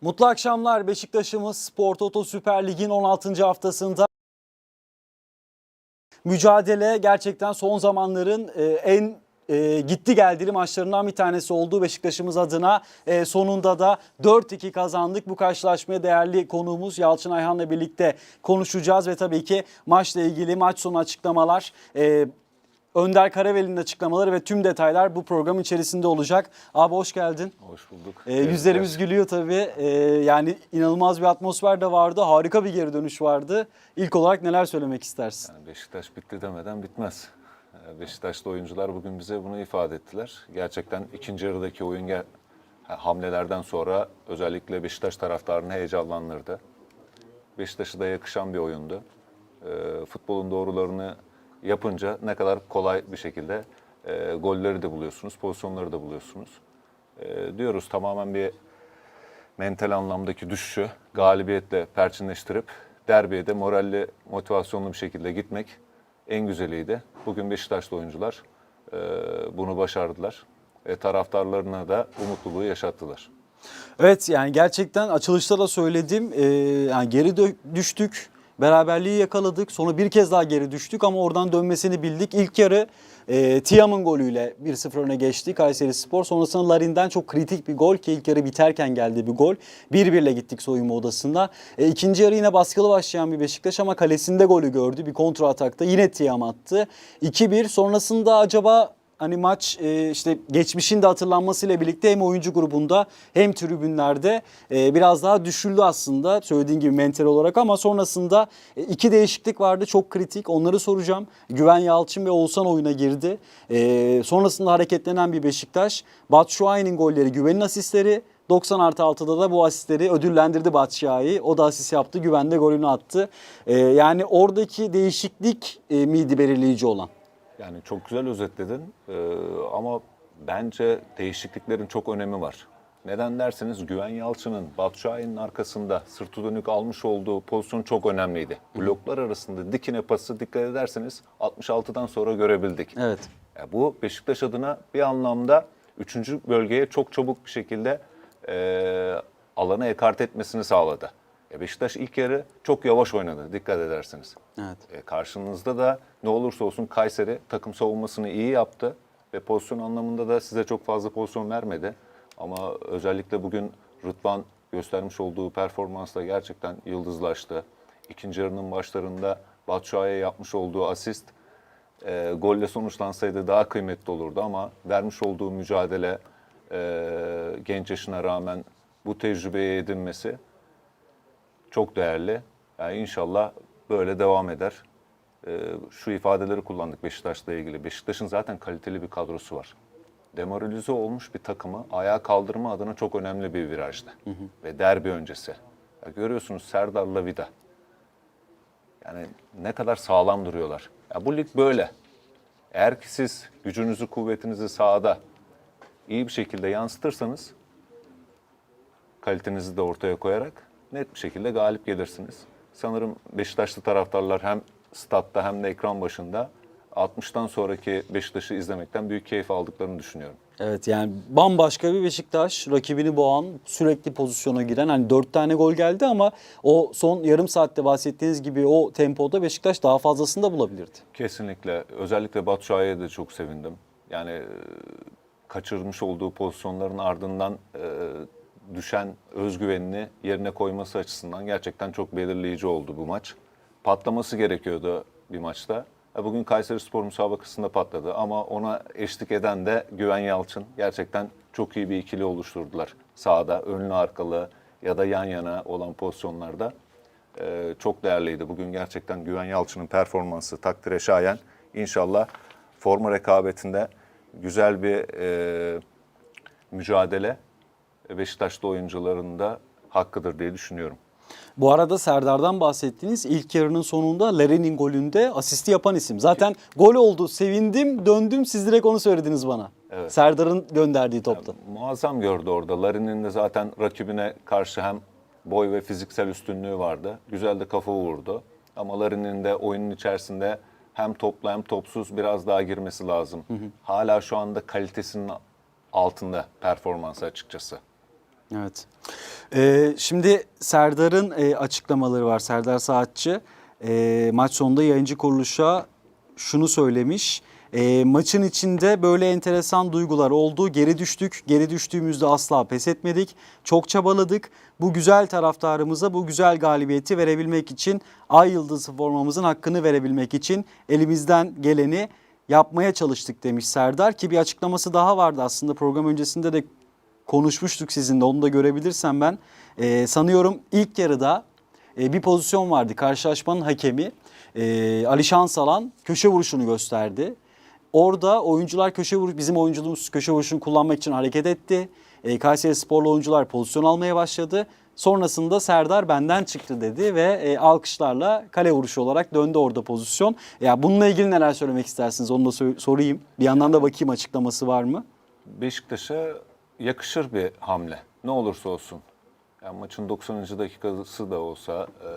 Mutlu akşamlar Beşiktaş'ımız Spor Toto Süper Lig'in 16. haftasında mücadele gerçekten son zamanların e, en e, gitti geldili maçlarından bir tanesi oldu Beşiktaş'ımız adına. E, sonunda da 4-2 kazandık. Bu karşılaşmaya değerli konuğumuz Yalçın Ayhan'la birlikte konuşacağız ve tabii ki maçla ilgili maç sonu açıklamalar, e, Önder Karaveli'nin açıklamaları ve tüm detaylar bu program içerisinde olacak. Abi hoş geldin. Hoş bulduk. E, yüzlerimiz gülüyor tabii. E, yani inanılmaz bir atmosfer de vardı. Harika bir geri dönüş vardı. İlk olarak neler söylemek istersin? Yani Beşiktaş bitti demeden bitmez. Ee, Beşiktaşlı oyuncular bugün bize bunu ifade ettiler. Gerçekten ikinci yarıdaki oyun hamlelerden sonra özellikle Beşiktaş taraftarını heyecanlandırdı. Beşiktaş'a da yakışan bir oyundu. Ee, futbolun doğrularını yapınca ne kadar kolay bir şekilde e, golleri de buluyorsunuz, pozisyonları da buluyorsunuz. Ee, diyoruz tamamen bir mental anlamdaki düşüşü galibiyetle perçinleştirip derbiye de moralli, motivasyonlu bir şekilde gitmek en güzeliydi. Bugün Beşiktaşlı oyuncular e, bunu başardılar ve taraftarlarına da bu mutluluğu yaşattılar. Evet yani gerçekten açılışta da söyledim. Ee, yani geri düştük. Beraberliği yakaladık. Sonra bir kez daha geri düştük ama oradan dönmesini bildik. İlk yarı e, Tiam'ın golüyle 1-0 öne geçti Kayseri Spor. Sonrasında Larin'den çok kritik bir gol ki ilk yarı biterken geldi bir gol. 1-1 ile gittik soyunma odasında. E, ikinci yarı yine baskılı başlayan bir Beşiktaş ama kalesinde golü gördü. Bir kontra atakta yine Tiam attı. 2-1 sonrasında acaba hani maç e, işte geçmişin de hatırlanmasıyla birlikte hem oyuncu grubunda hem tribünlerde e, biraz daha düşüldü aslında söylediğin gibi mental olarak ama sonrasında e, iki değişiklik vardı çok kritik onları soracağım. Güven Yalçın ve Oğuzhan oyuna girdi. E, sonrasında hareketlenen bir Beşiktaş. Batshuayi'nin golleri Güven'in asistleri 90 artı 6'da da bu asistleri ödüllendirdi Batshuayi. O da asist yaptı. Güven de golünü attı. E, yani oradaki değişiklik e, miydi belirleyici olan? Yani çok güzel özetledin Ee, ama bence değişikliklerin çok önemi var. Neden derseniz Güven Yalçın'ın Batshuayi'nin arkasında sırtı dönük almış olduğu pozisyon çok önemliydi. Bloklar arasında dikine pası dikkat ederseniz 66'dan sonra görebildik. Evet. Ya bu Beşiktaş adına bir anlamda 3. bölgeye çok çabuk bir şekilde e, alanı ekart etmesini sağladı. E Beşiktaş ilk yarı çok yavaş oynadı dikkat ederseniz. Evet. E, karşınızda da ne olursa olsun Kayseri takım savunmasını iyi yaptı ve pozisyon anlamında da size çok fazla pozisyon vermedi. Ama özellikle bugün Rıdvan göstermiş olduğu performansla gerçekten yıldızlaştı. İkinci yarının başlarında Batshuayi'ye yapmış olduğu asist e, golle sonuçlansaydı daha kıymetli olurdu ama vermiş olduğu mücadele e, genç yaşına rağmen bu tecrübeye edinmesi çok değerli. Yani inşallah böyle devam eder. Ee, şu ifadeleri kullandık Beşiktaş'la ilgili. Beşiktaş'ın zaten kaliteli bir kadrosu var. Demoralize olmuş bir takımı ayağa kaldırma adına çok önemli bir virajdı. Ve derbi öncesi. Ya görüyorsunuz Serdar'la Vida. Yani ne kadar sağlam duruyorlar. Ya bu lig böyle. Eğer ki siz gücünüzü, kuvvetinizi sahada iyi bir şekilde yansıtırsanız kalitenizi de ortaya koyarak net bir şekilde galip gelirsiniz. Sanırım Beşiktaşlı taraftarlar hem statta hem de ekran başında 60'tan sonraki Beşiktaş'ı izlemekten büyük keyif aldıklarını düşünüyorum. Evet yani bambaşka bir Beşiktaş rakibini boğan sürekli pozisyona giren hani dört tane gol geldi ama o son yarım saatte bahsettiğiniz gibi o tempoda Beşiktaş daha fazlasını da bulabilirdi. Kesinlikle. Özellikle Batu Şahin'e de çok sevindim. Yani e, kaçırmış olduğu pozisyonların ardından e, düşen özgüvenini yerine koyması açısından gerçekten çok belirleyici oldu bu maç. Patlaması gerekiyordu bir maçta. E, Bugün Kayseri Spor müsabakasında patladı ama ona eşlik eden de Güven Yalçın. Gerçekten çok iyi bir ikili oluşturdular sahada. Önlü arkalı ya da yan yana olan pozisyonlarda. Ee, çok değerliydi. Bugün gerçekten Güven Yalçın'ın performansı takdire şayan. İnşallah forma rekabetinde güzel bir e, mücadele Beşiktaşlı oyuncuların da hakkıdır diye düşünüyorum. Bu arada Serdar'dan bahsettiğiniz ilk yarının sonunda Larin'in golünde asisti yapan isim. Zaten gol oldu sevindim döndüm siz direkt onu söylediniz bana. Evet. Serdar'ın gönderdiği topta. Muazzam gördü orada. Larin'in de zaten rakibine karşı hem boy ve fiziksel üstünlüğü vardı. Güzel de kafa vurdu. Ama Larin'in de oyunun içerisinde hem toplu hem topsuz biraz daha girmesi lazım. Hala şu anda kalitesinin altında performansı açıkçası. Evet. Ee, şimdi Serdar'ın e, açıklamaları var. Serdar Saatçı e, maç sonunda yayıncı kuruluşa şunu söylemiş. E, maçın içinde böyle enteresan duygular oldu. Geri düştük. Geri düştüğümüzde asla pes etmedik. Çok çabaladık. Bu güzel taraftarımıza bu güzel galibiyeti verebilmek için Ay Yıldızı formamızın hakkını verebilmek için elimizden geleni yapmaya çalıştık demiş Serdar ki bir açıklaması daha vardı aslında program öncesinde de konuşmuştuk sizinle onu da görebilirsem ben. Ee, sanıyorum ilk yarıda e, bir pozisyon vardı. Karşılaşmanın hakemi e, Ali Şansalan köşe vuruşunu gösterdi. Orada oyuncular köşe vuruş bizim oyunculuğumuz köşe vuruşunu kullanmak için hareket etti. E, Kayseri Sporlu oyuncular pozisyon almaya başladı. Sonrasında Serdar benden çıktı dedi ve e, alkışlarla kale vuruşu olarak döndü orada pozisyon. Ya bununla ilgili neler söylemek istersiniz onu da sorayım. Bir yandan da bakayım açıklaması var mı? Beşiktaş'a yakışır bir hamle. Ne olursa olsun. Yani maçın 90. dakikası da olsa, e,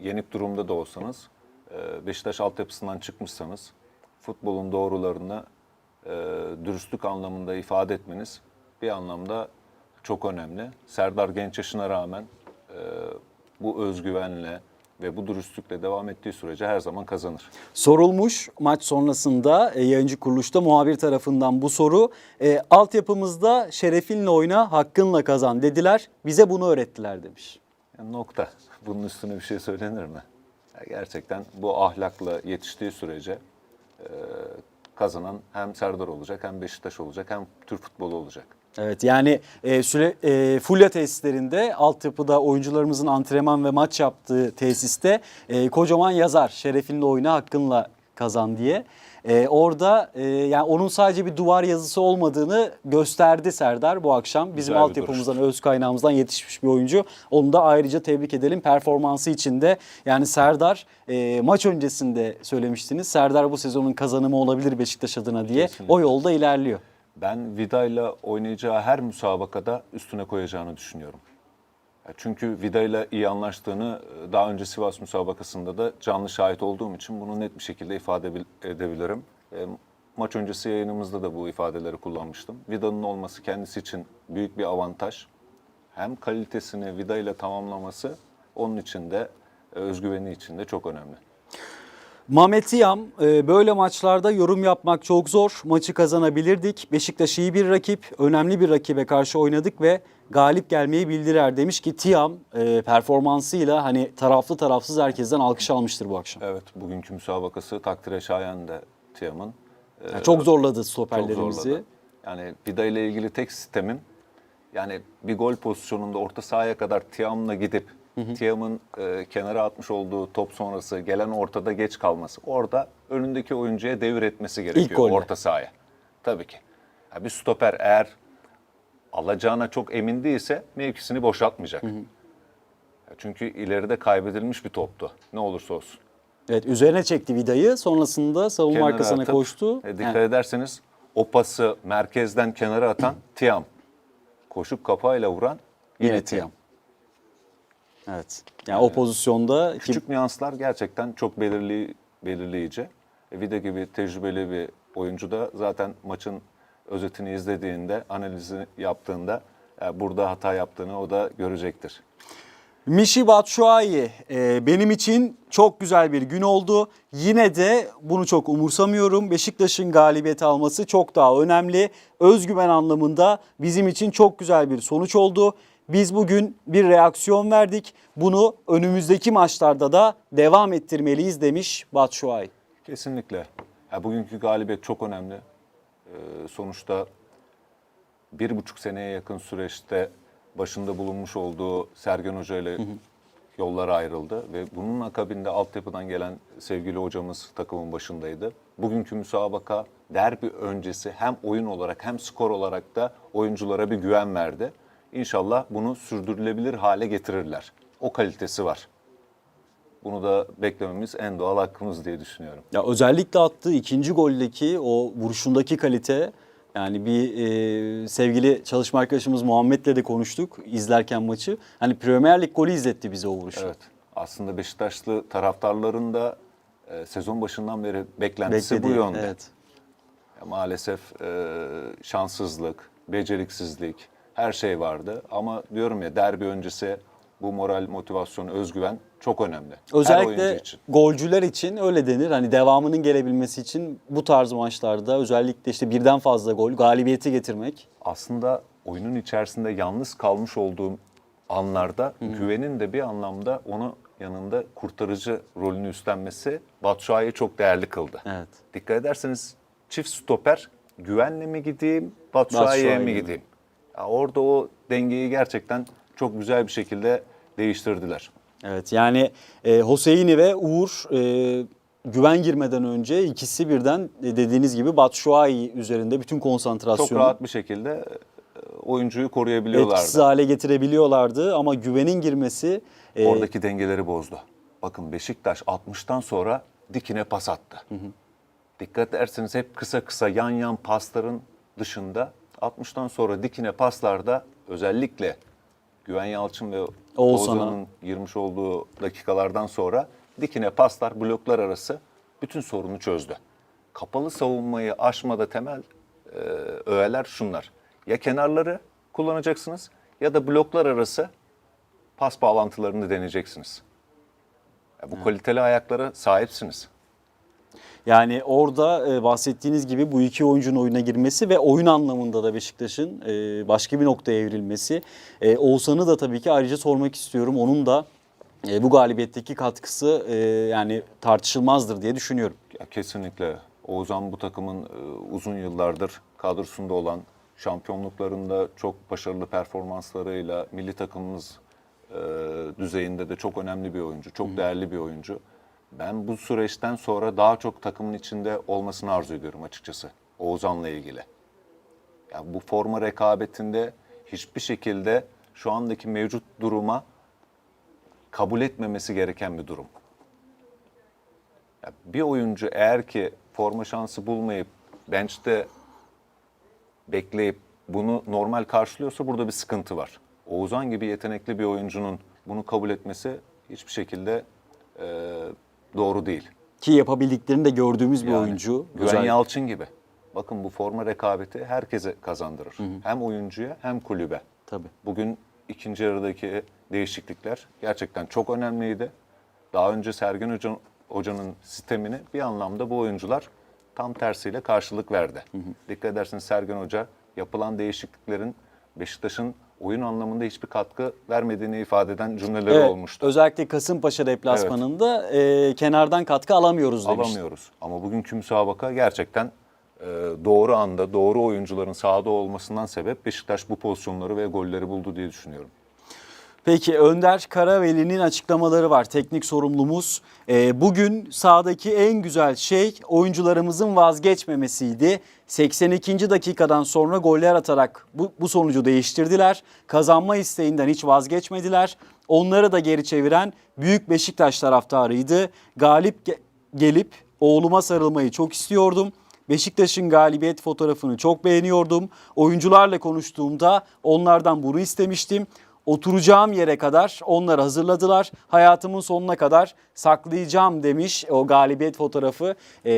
yenik durumda da olsanız, e, Beşiktaş altyapısından çıkmışsanız, futbolun doğrularını e, dürüstlük anlamında ifade etmeniz bir anlamda çok önemli. Serdar genç yaşına rağmen e, bu özgüvenle ve bu dürüstlükle devam ettiği sürece her zaman kazanır. Sorulmuş maç sonrasında e, yayıncı kuruluşta muhabir tarafından bu soru. E, altyapımızda şerefinle oyna, hakkınla kazan dediler. Bize bunu öğrettiler demiş. Yani nokta. Bunun üstüne bir şey söylenir mi? Gerçekten bu ahlakla yetiştiği sürece e, kazanan hem Serdar olacak, hem Beşiktaş olacak, hem Türk futbolu olacak. Evet yani e, süre, e, Fulya tesislerinde altyapıda oyuncularımızın antrenman ve maç yaptığı tesiste e, kocaman yazar şerefinle oyna hakkınla kazan diye. E, orada e, yani onun sadece bir duvar yazısı olmadığını gösterdi Serdar bu akşam. Bizim Güzel altyapımızdan, öz kaynağımızdan yetişmiş bir oyuncu. Onu da ayrıca tebrik edelim. Performansı için de yani Serdar e, maç öncesinde söylemiştiniz. Serdar bu sezonun kazanımı olabilir Beşiktaş adına diye. Kesinlikle. O yolda ilerliyor. Ben Vida'yla oynayacağı her müsabakada üstüne koyacağını düşünüyorum. Çünkü Vida'yla iyi anlaştığını e, daha önce Sivas müsabakasında da canlı şahit olduğum için bunu net bir şekilde ifade bil- edebilirim. E, Maç öncesi yayınımızda da bu ifadeleri kullanmıştım. Vida'nın olması kendisi için büyük bir avantaj. Hem kalitesini Vida ile tamamlaması onun için de e, özgüveni için de çok önemli. Mehmet İyam e, böyle maçlarda yorum yapmak çok zor. Maçı kazanabilirdik. Beşiktaş iyi bir rakip, önemli bir rakibe karşı oynadık ve galip gelmeyi bildirer demiş ki Tiam e, performansıyla hani taraflı tarafsız herkesten alkış almıştır bu akşam. Evet, bugünkü müsabakası takdire şayan de Tiam'ın. E, Yani çok zorladı çok stoperlerimizi. zorladı. Yani Vida ile ilgili tek sistemim yani bir gol pozisyonunda orta sahaya kadar Tiam'la gidip Tiam'ın e, kenara atmış olduğu top sonrası gelen ortada geç kalması. Orada önündeki oyuncuya devir etmesi gerekiyor golle. orta sahaya. Tabii ki. Ya bir stoper eğer alacağına çok emin değilse mevkisini boşaltmayacak. Ya Çünkü ileride kaybedilmiş bir toptu. Ne olursa olsun. Evet üzerine çekti Vida'yı sonrasında savunma kenara arkasına atıp, koştu. e, dikkat Yani ederseniz o pası merkezden kenara atan Tiam. Koşup kapağıyla vuran yine, yine Tiam. Evet. Yani o pozisyonda kim- Küçük nüanslar gerçekten çok belirli, belirleyici. E, Vida gibi tecrübeli bir oyuncu da zaten maçın özetini izlediğinde, analizini yaptığında e, burada hata yaptığını o da görecektir. Mişi Batshuayi e, benim için çok güzel bir gün oldu. Yine de bunu çok umursamıyorum. Beşiktaş'ın galibiyet alması çok daha önemli. Özgüven anlamında bizim için çok güzel bir sonuç oldu. Biz bugün bir reaksiyon verdik. Bunu önümüzdeki maçlarda da devam ettirmeliyiz demiş Batshuayi. Kesinlikle. Ya bugünkü galibiyet çok önemli. Ee, sonuçta bir buçuk seneye yakın süreçte başında bulunmuş olduğu Sergen Hoca ile yollar ayrıldı ve bunun akabinde altyapıdan gelen sevgili hocamız takımın başındaydı. Bugünkü müsabaka derbi öncesi hem oyun olarak hem skor olarak da oyunculara bir güven verdi. İnşallah bunu sürdürülebilir hale getirirler. O kalitesi var. Bunu da beklememiz en doğal hakkımız diye düşünüyorum. Ya özellikle attığı ikinci goldeki o vuruşundaki kalite yani bir e, sevgili çalışma arkadaşımız Muhammed'le de konuştuk izlerken maçı. Hani Premier Lig golü izletti bize o vuruşu. Evet. Aslında Beşiktaşlı taraftarların da e, sezon başından beri beklentisi Beklediği, bu yönde. Evet. Ya maalesef e, şanssızlık, beceriksizlik, Her şey vardı ama diyorum ya derbi öncesi bu moral, motivasyon, özgüven çok önemli. Özellikle için. golcüler için öyle denir. Hani devamının gelebilmesi için bu tarz maçlarda özellikle işte birden fazla gol, galibiyeti getirmek. aslında oyunun içerisinde yalnız kalmış olduğum anlarda güvenin de bir anlamda onu yanında kurtarıcı rolünü üstlenmesi Batshuayi'yi çok değerli kıldı. Evet. Dikkat ederseniz çift stoper güvenle mi gideyim, Batshuayi'ye Batshuayi mi mi? gideyim? Ya orada o dengeyi gerçekten çok güzel bir şekilde değiştirdiler. Evet yani e, Hüseyin'i ve Uğur e, güven girmeden önce ikisi birden e, dediğiniz gibi Batshuayi üzerinde bütün Çok konsantrasyonu rahat bir şekilde e, oyuncuyu koruyabiliyorlardı. etkisiz hale getirebiliyorlardı ama güvenin girmesi e, Oradaki dengeleri bozdu. Bakın Beşiktaş 60'tan sonra dikine pas attı. Dikkat ederseniz hep kısa kısa yan yan pasların dışında 60'tan sonra dikine paslarda özellikle Güven Yalçın ve. Oğuzhan'ın girmiş olduğu dakikalardan sonra dikine paslar bloklar arası bütün sorunu çözdü. Kapalı savunmayı aşmada temel e, öğeler şunlar. Ya kenarları kullanacaksınız ya da bloklar arası pas bağlantılarını deneyeceksiniz. Ya bu kaliteli ayaklara sahipsiniz. Yani orada e, bahsettiğiniz gibi bu iki oyuncunun oyuna girmesi ve oyun anlamında da Beşiktaş'ın e, başka bir noktaya evrilmesi. E, Oğuzhan'ı da tabii ki ayrıca sormak istiyorum. Onun da e, bu galibiyetteki katkısı e, yani tartışılmazdır diye düşünüyorum. Ya kesinlikle Oğuzhan bu takımın e, uzun yıllardır kadrosunda olan şampiyonluklarında çok başarılı performanslarıyla milli takımımız e, düzeyinde de çok önemli bir oyuncu, çok değerli bir oyuncu. Ben bu süreçten sonra daha çok takımın içinde olmasını arzu ediyorum açıkçası Oğuzhan'la ilgili. Ya bu forma rekabetinde hiçbir şekilde şu andaki mevcut duruma kabul etmemesi gereken bir durum. Ya bir oyuncu eğer ki forma şansı bulmayıp bench'te bekleyip bunu normal karşılıyorsa burada bir sıkıntı var. Oğuzhan gibi yetenekli bir oyuncunun bunu kabul etmesi hiçbir şekilde e, doğru değil. Ki yapabildiklerini de gördüğümüz bir Yani oyuncu. Güven Özellikle- Yalçın gibi. Bakın bu forma rekabeti herkese kazandırır. Hem oyuncuya hem kulübe. Tabii. Bugün ikinci yarıdaki değişiklikler gerçekten çok önemliydi. Daha önce Sergen Hoca, Hoca'nın sistemini bir anlamda bu oyuncular tam tersiyle karşılık verdi. Dikkat ederseniz Sergen Hoca yapılan değişikliklerin Beşiktaş'ın oyun anlamında hiçbir katkı vermediğini ifade eden cümleleri Evet, olmuştu. Özellikle Kasımpaşa deplasmanında e, kenardan katkı alamıyoruz demişti. alamıyoruz. Ama bugünkü müsabaka gerçekten e, doğru anda doğru oyuncuların sahada olmasından sebep Beşiktaş bu pozisyonları ve golleri buldu diye düşünüyorum. Peki Önder Karaveli'nin açıklamaları var. Teknik sorumlumuz. Ee, bugün sahadaki en güzel şey oyuncularımızın vazgeçmemesiydi. 82. dakikadan sonra goller atarak bu, bu sonucu değiştirdiler. Kazanma isteğinden hiç vazgeçmediler. Onları da geri çeviren büyük Beşiktaş taraftarıydı. Galip ge- gelip oğluma sarılmayı çok istiyordum. Beşiktaş'ın galibiyet fotoğrafını çok beğeniyordum. Oyuncularla konuştuğumda onlardan bunu istemiştim. Oturacağım yere kadar onları hazırladılar. Hayatımın sonuna kadar saklayacağım demiş o galibiyet fotoğrafı. Ee,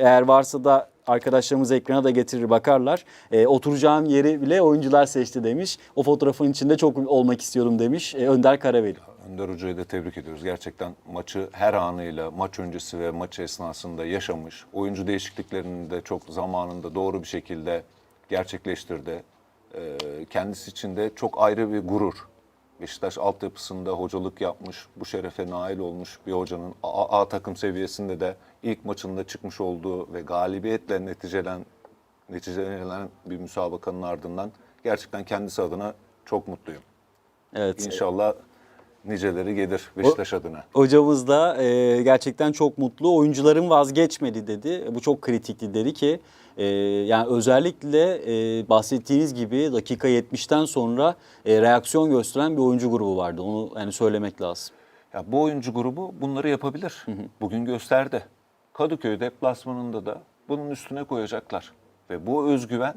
eğer varsa da arkadaşlarımız ekrana da getirir bakarlar. Ee, oturacağım yeri bile oyuncular seçti demiş. O fotoğrafın içinde çok olmak istiyorum demiş ee, Önder Karaveli. Önder Hoca'yı da tebrik ediyoruz. Gerçekten maçı her anıyla maç öncesi ve maç esnasında yaşamış. Oyuncu değişikliklerini de çok zamanında doğru bir şekilde gerçekleştirdi. Ee, kendisi için de çok ayrı bir gurur. Beşiktaş altyapısında hocalık yapmış, bu şerefe nail olmuş bir hocanın A, A takım seviyesinde de ilk maçında çıkmış olduğu ve galibiyetle neticelen, neticelenen bir müsabakanın ardından gerçekten kendisi adına çok mutluyum. Evet. İnşallah niceleri gelir Beşiktaş adına. Hocamız da e, gerçekten çok mutlu. Oyuncuların vazgeçmedi dedi. Bu çok kritikti dedi ki e, yani özellikle e, bahsettiğiniz gibi dakika 70'ten sonra e, reaksiyon gösteren bir oyuncu grubu vardı. Onu yani söylemek lazım. Ya bu oyuncu grubu bunları yapabilir. Bugün gösterdi. Kadıköy deplasmanında da bunun üstüne koyacaklar. Ve bu özgüven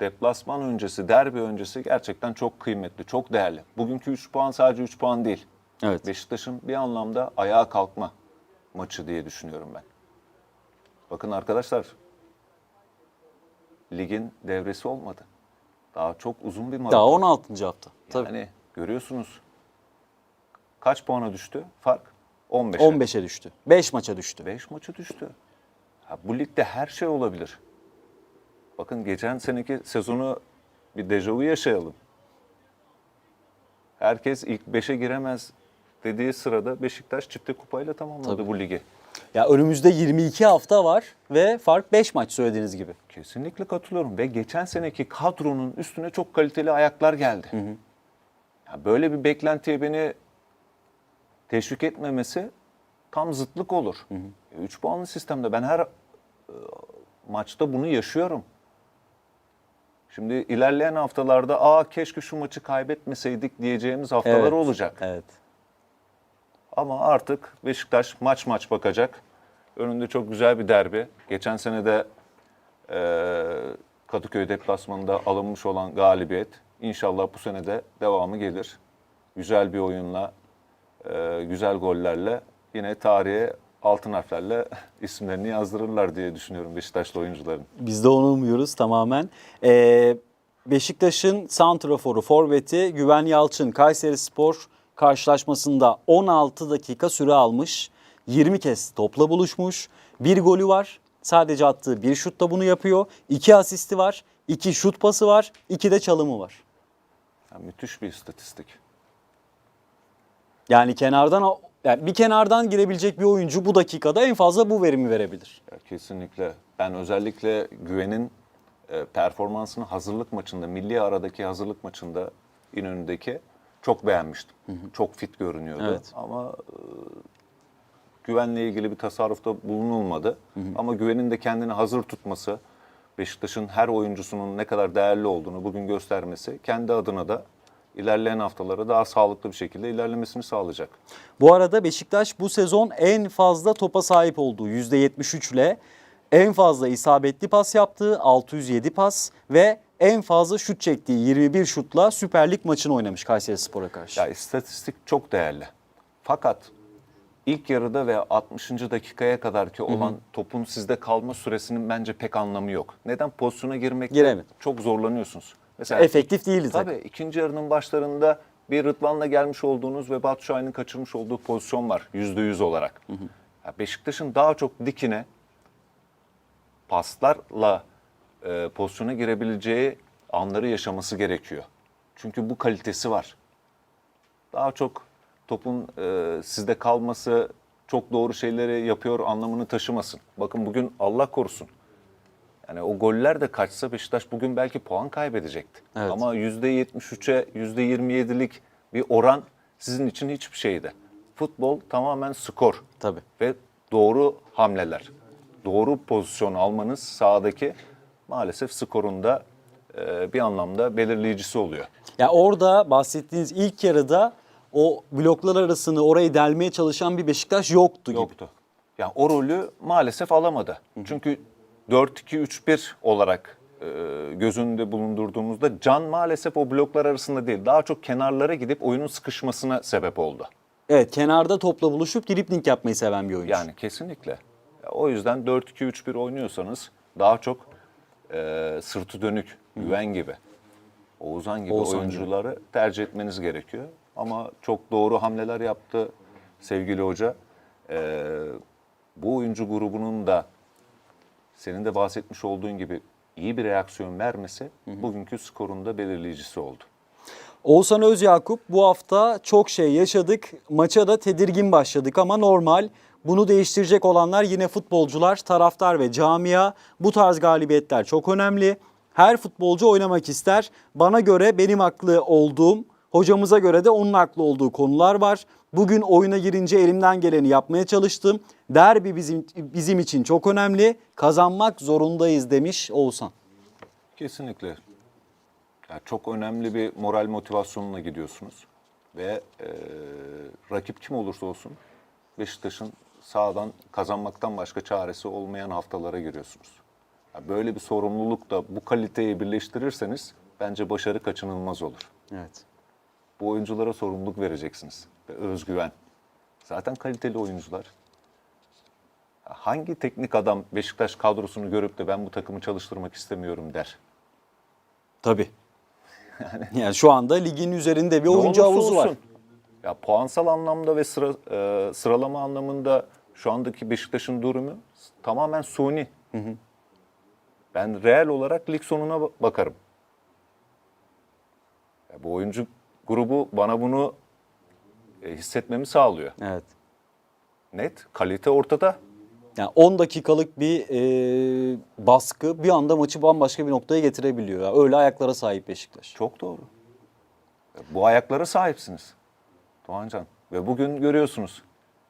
deplasman öncesi, derbi öncesi gerçekten çok kıymetli, çok değerli. Bugünkü 3 puan sadece 3 puan değil. Evet. Beşiktaş'ın bir anlamda ayağa kalkma maçı diye düşünüyorum ben. Bakın arkadaşlar, ligin devresi olmadı. Daha çok uzun bir maraton. Daha 16. hafta. Tabii. Yani görüyorsunuz kaç puana düştü fark? 15'e. 15'e düştü. 5 maça düştü. 5 maçı düştü. Ha, bu ligde her şey olabilir. Bakın geçen seneki sezonu bir dejavu yaşayalım. Herkes ilk 5'e giremez dediği sırada Beşiktaş çifte kupayla tamamladı Tabii. bu ligi. Ya önümüzde 22 hafta var ve fark 5 maç söylediğiniz gibi. Kesinlikle katılıyorum ve geçen seneki kadronun üstüne çok kaliteli ayaklar geldi. Ya böyle bir beklentiye beni teşvik etmemesi tam zıtlık olur. 3 puanlı sistemde ben her e, maçta bunu yaşıyorum. Şimdi ilerleyen haftalarda aa keşke şu maçı kaybetmeseydik diyeceğimiz haftalar Evet. olacak. Evet. Ama artık Beşiktaş maç maç bakacak. Önünde çok güzel bir derbi. Geçen sene de e, Kadıköy deplasmanında alınmış olan galibiyet. İnşallah bu sene de devamı gelir. Güzel bir oyunla, e, güzel gollerle yine tarihe altın harflerle isimlerini yazdırırlar diye düşünüyorum Beşiktaşlı oyuncuların. Biz de onu umuyoruz tamamen. Ee, Beşiktaş'ın santraforu, forveti Güven Yalçın Kayseri Spor karşılaşmasında 16 dakika süre almış. 20 kez topla buluşmuş. Bir golü var. Sadece attığı bir şutla bunu yapıyor. İki asisti var. iki şut pası var. iki de çalımı var. Yani müthiş bir istatistik. Yani kenardan yani bir kenardan girebilecek bir oyuncu bu dakikada en fazla bu verimi verebilir. Ya kesinlikle. Ben özellikle Güven'in e, performansını hazırlık maçında, milli aradaki hazırlık maçında İnönü'ndeki çok beğenmiştim. Çok fit görünüyordu. Evet. Ama e, Güven'le ilgili bir tasarrufta bulunulmadı. Ama Güven'in de kendini hazır tutması, Beşiktaş'ın her oyuncusunun ne kadar değerli olduğunu bugün göstermesi kendi adına da ilerleyen haftalara daha sağlıklı bir şekilde ilerlemesini sağlayacak. Bu arada Beşiktaş bu sezon en fazla topa sahip olduğu %73 ile en fazla isabetli pas yaptığı 607 pas ve en fazla şut çektiği 21 şutla Süper Lig maçını oynamış Kayseri Spor'a karşı. Ya istatistik çok değerli. Fakat ilk yarıda ve 60. dakikaya kadarki olan topun sizde kalma süresinin bence pek anlamı yok. Neden? Pozisyona girmekte Giremedi. çok zorlanıyorsunuz. Mesela Efektif değildi tabii tabii. ikinci yarının başlarında bir Rıdvan'la gelmiş olduğunuz ve Batu Şahin'in kaçırmış olduğu pozisyon var %100 olarak. Ya Beşiktaş'ın daha çok dikine paslarla e, pozisyona girebileceği anları yaşaması gerekiyor. Çünkü bu kalitesi var. Daha çok topun e, sizde kalması, çok doğru şeyleri yapıyor anlamını taşımasın. Bakın bugün Allah korusun. Yani o goller de kaçsa Beşiktaş bugün belki puan kaybedecekti. Evet. Ama %73'e %27'lik bir oran sizin için hiçbir şeydi. Futbol tamamen skor Tabii. ve doğru hamleler. Doğru pozisyon almanız sahadaki maalesef skorunda e, bir anlamda belirleyicisi oluyor. Ya orada bahsettiğiniz ilk yarıda o bloklar arasını orayı delmeye çalışan bir Beşiktaş yoktu gibi. Yoktu. Yani o rolü maalesef alamadı. Çünkü 4-2-3-1 olarak e, göz önünde bulundurduğumuzda Can maalesef o bloklar arasında değil. Daha çok kenarlara gidip oyunun sıkışmasına sebep oldu. Evet kenarda topla buluşup dribbling yapmayı seven bir oyuncu. Yani kesinlikle. O yüzden 4-2-3-1 oynuyorsanız daha çok e, sırtı dönük, güven gibi, Oğuzhan gibi Oğuzhan gibi. oyuncuları tercih etmeniz gerekiyor. Ama çok doğru hamleler yaptı sevgili hoca. E, bu oyuncu grubunun da senin de bahsetmiş olduğun gibi iyi bir reaksiyon vermesi bugünkü skorun da belirleyicisi oldu. Oğuzhan Özyakup bu hafta çok şey yaşadık. Maça da tedirgin başladık ama normal. Bunu değiştirecek olanlar yine futbolcular, taraftar ve camia. Bu tarz galibiyetler çok önemli. Her futbolcu oynamak ister. Bana göre benim haklı olduğum, hocamıza göre de onun haklı olduğu konular var. Bugün oyuna girince elimden geleni yapmaya çalıştım. Derbi bizim bizim için çok önemli. Kazanmak zorundayız demiş Oğuzhan. Kesinlikle. Yani çok önemli bir moral motivasyonuna gidiyorsunuz. Ve e, rakip kim olursa olsun Beşiktaş'ın sağdan kazanmaktan başka çaresi olmayan haftalara giriyorsunuz. Yani böyle bir sorumlulukla bu kaliteyi birleştirirseniz bence başarı kaçınılmaz olur. Evet. Bu oyunculara sorumluluk vereceksiniz. Ve özgüven. Zaten kaliteli oyuncular. Hangi teknik adam Beşiktaş kadrosunu görüp de ben bu takımı çalıştırmak istemiyorum der. Tabii. Yani şu anda ligin üzerinde bir oyuncu havuzu var. Ya puansal anlamda ve sıra, e, sıralama anlamında şu andaki Beşiktaş'ın durumu tamamen suni. Ben reel olarak lig sonuna ba- bakarım. Ya bu oyuncu grubu bana bunu e, hissetmemi sağlıyor. Evet. Net, kalite ortada. Yani 10 dakikalık bir e, baskı bir anda maçı bambaşka bir noktaya getirebiliyor. Ya. Öyle ayaklara sahip Beşiktaş. Çok doğru. Bu ayaklara sahipsiniz Doğancan. Ve bugün görüyorsunuz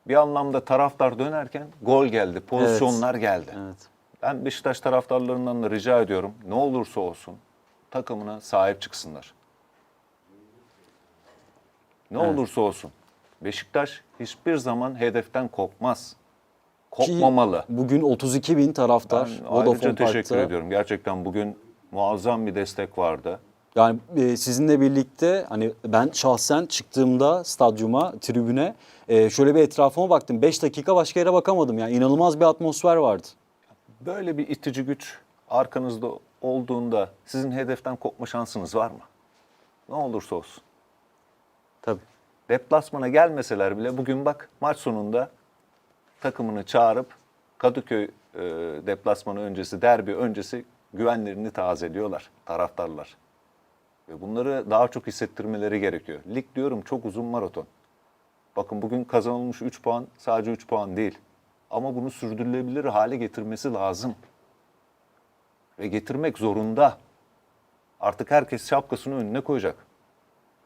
bir anlamda taraftar dönerken gol geldi, pozisyonlar geldi. Evet. Ben Beşiktaş taraftarlarından da rica ediyorum ne olursa olsun takımına sahip çıksınlar. Ne olursa olsun. Beşiktaş hiçbir zaman hedeften kopmaz. Kopmamalı. Ki bugün 32 bin taraftar Ben Vodafone ayrıca teşekkür Park'ta. ediyorum. Gerçekten bugün muazzam bir destek vardı. Yani e, sizinle birlikte hani ben şahsen çıktığımda stadyuma, tribüne e, şöyle bir etrafıma baktım. 5 dakika başka yere bakamadım. Yani inanılmaz bir atmosfer vardı. Böyle bir itici güç arkanızda olduğunda sizin hedeften kopma şansınız var mı? Ne olursa olsun. Tabii. Deplasmana gelmeseler bile bugün bak maç sonunda takımını çağırıp Kadıköy e, deplasmanı öncesi, derbi öncesi güvenlerini tazeliyorlar taraftarlar. Ve bunları daha çok hissettirmeleri gerekiyor. Lig diyorum çok uzun maraton. Bakın bugün kazanılmış 3 puan sadece 3 puan değil. Ama bunu sürdürülebilir hale getirmesi lazım. Ve getirmek zorunda. Artık herkes şapkasını önüne koyacak.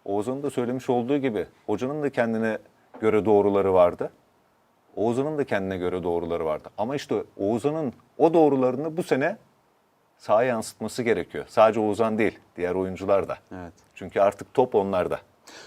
Oğuzhan'ın da söylemiş olduğu gibi hocanın da kendine göre doğruları vardı. Oğuzhan'ın da kendine göre doğruları vardı. Ama işte Oğuzhan'ın o doğrularını bu sene sahaya yansıtması gerekiyor. Sadece Oğuzhan değil, diğer oyuncular da. Evet. Çünkü artık top onlarda.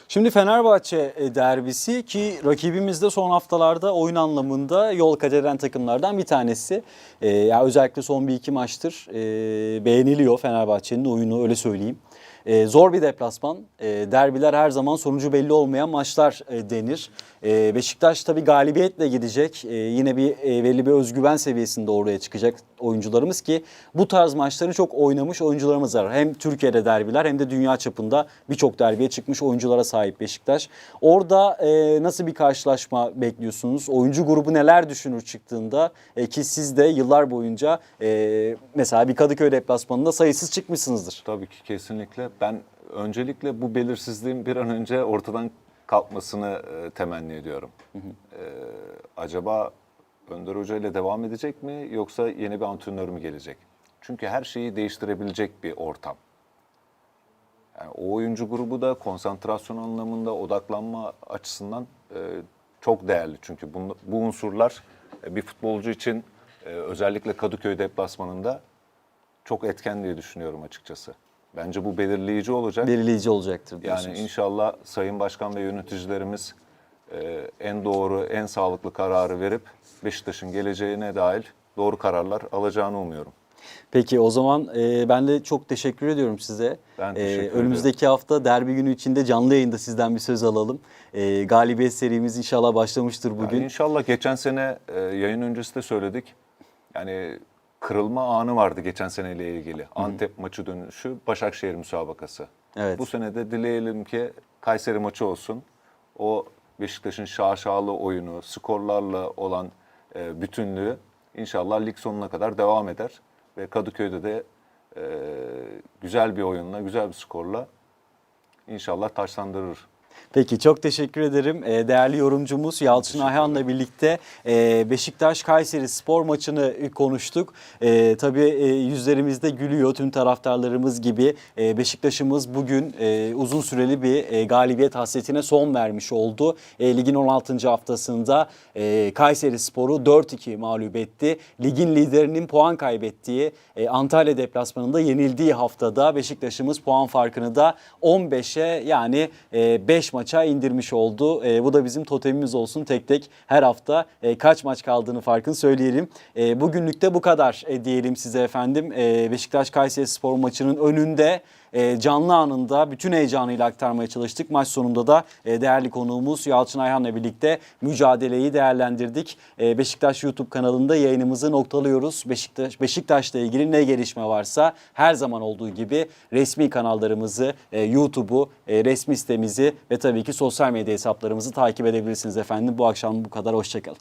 Şimdi Fenerbahçe e, derbisi ki rakibimiz de son haftalarda oyun anlamında yol kat eden takımlardan bir tanesi. Ee, ya özellikle son bir iki maçtır e, beğeniliyor Fenerbahçe'nin oyunu öyle söyleyeyim. E, zor bir deplasman. E, derbiler her zaman sonucu belli olmayan maçlar e, denir. E, Beşiktaş tabii galibiyetle gidecek. E, yine bir e, belli bir özgüven seviyesinde oraya çıkacak oyuncularımız ki bu tarz maçları çok oynamış oyuncularımız var. Hem Türkiye'de derbiler hem de dünya çapında birçok derbiye çıkmış oyunculara sahip Beşiktaş. Orada e, nasıl bir karşılaşma bekliyorsunuz? Oyuncu grubu neler düşünür çıktığında? E, ki siz de yıllar boyunca e, mesela bir Kadıköy deplasmanında sayısız çıkmışsınızdır. Tabii ki kesinlikle. Ben öncelikle bu belirsizliğin bir an önce ortadan kalkmasını e, temenni ediyorum. E, acaba Önder Hoca ile devam edecek mi yoksa yeni bir antrenör mü gelecek? Çünkü her şeyi değiştirebilecek bir ortam. Yani o oyuncu grubu da konsantrasyon anlamında, odaklanma açısından e, çok değerli. Çünkü bu, bu unsurlar e, bir futbolcu için e, özellikle Kadıköy deplasmanında çok etken diye düşünüyorum açıkçası. Bence bu belirleyici olacak. Belirleyici olacaktır diyorsunuz. Yani inşallah Sayın Başkan ve yöneticilerimiz e, en doğru, en sağlıklı kararı verip Beşiktaş'ın geleceğine dair doğru kararlar alacağını umuyorum. Peki o zaman e, ben de çok teşekkür ediyorum size. Ben E, teşekkür ediyorum. önümüzdeki hafta derbi günü içinde canlı yayında sizden bir söz alalım. E, galibiyet serimiz inşallah başlamıştır bugün. Yani inşallah geçen sene e, yayın öncesi de söyledik. Yani kırılma anı vardı geçen seneyle ilgili. Antep maçı dönüşü, Başakşehir müsabakası. Evet. Bu sene de dileyelim ki Kayseri maçı olsun. O Beşiktaş'ın şaşalı oyunu, skorlarla olan e, bütünlüğü inşallah lig sonuna kadar devam eder. Ve Kadıköy'de de e, güzel bir oyunla, güzel bir skorla inşallah taşlandırır. Peki çok teşekkür ederim. Ee, değerli yorumcumuz Yalçın Ayhan'la birlikte e, Beşiktaş Kayseri spor maçını konuştuk. E, tabii e, yüzlerimizde gülüyor tüm taraftarlarımız gibi. E, Beşiktaş'ımız bugün e, uzun süreli bir e, galibiyet hasretine son vermiş oldu. E, ligin 16. haftasında e, Kayseri Spor'u 4-2 mağlup etti. Ligin liderinin puan kaybettiği e, Antalya deplasmanında yenildiği haftada Beşiktaş'ımız puan farkını da 15'e yani 5 5 maça indirmiş oldu. E, bu da bizim totemimiz olsun tek tek her hafta e, kaç maç kaldığını farkını söyleyelim. E, bugünlük de bu kadar e, diyelim size efendim. E, Beşiktaş Kayseri Spor maçının önünde e, canlı anında bütün heyecanıyla aktarmaya çalıştık. Maç sonunda da e, değerli konuğumuz Yalçın Ayhan'la birlikte mücadeleyi değerlendirdik. E, Beşiktaş YouTube kanalında yayınımızı noktalıyoruz. Beşiktaş Beşiktaş'la ilgili ne gelişme varsa her zaman olduğu gibi resmi kanallarımızı, e, YouTube'u, e, resmi sitemizi ve tabii ki sosyal medya hesaplarımızı takip edebilirsiniz efendim. Bu akşam bu kadar. Hoşçakalın.